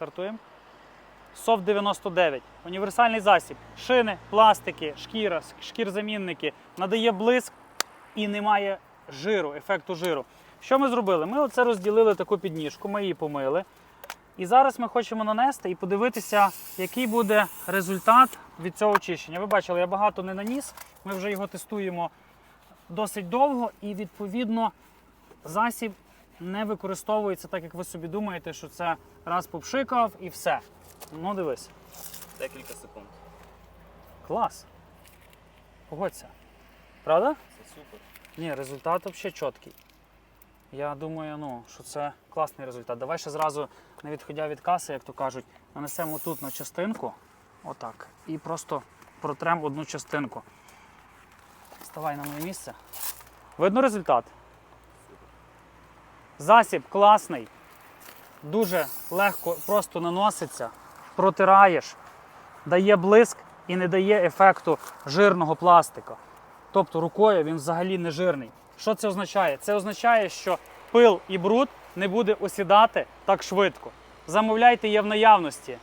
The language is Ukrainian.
стартуємо. Софт 99. Універсальний засіб. Шини, пластики, шкіра, шкірзамінники. Надає блиск і немає жиру, ефекту жиру. Що ми зробили? Ми оце розділили таку підніжку, ми її помили. І зараз ми хочемо нанести і подивитися, який буде результат від цього очищення. Ви бачили, я багато не наніс. Ми вже його тестуємо досить довго, і відповідно засіб не використовується так, як ви собі думаєте, що це раз попшикав і все. Ну, дивись, Декілька секунд. клас. Погодься. Правда? Це супер. Ні, результат взагалі чіткий. Я думаю, ну, що це класний результат. Давай ще зразу, не відходя від каси, як то кажуть, нанесемо тут на частинку. Отак. І просто протремо одну частинку. Вставай на моє місце. Видно результат? Засіб класний. Дуже легко просто наноситься, протираєш, дає блиск і не дає ефекту жирного пластика. Тобто рукою він взагалі не жирний. Що це означає? Це означає, що пил і бруд не буде осідати так швидко. Замовляйте є в наявності.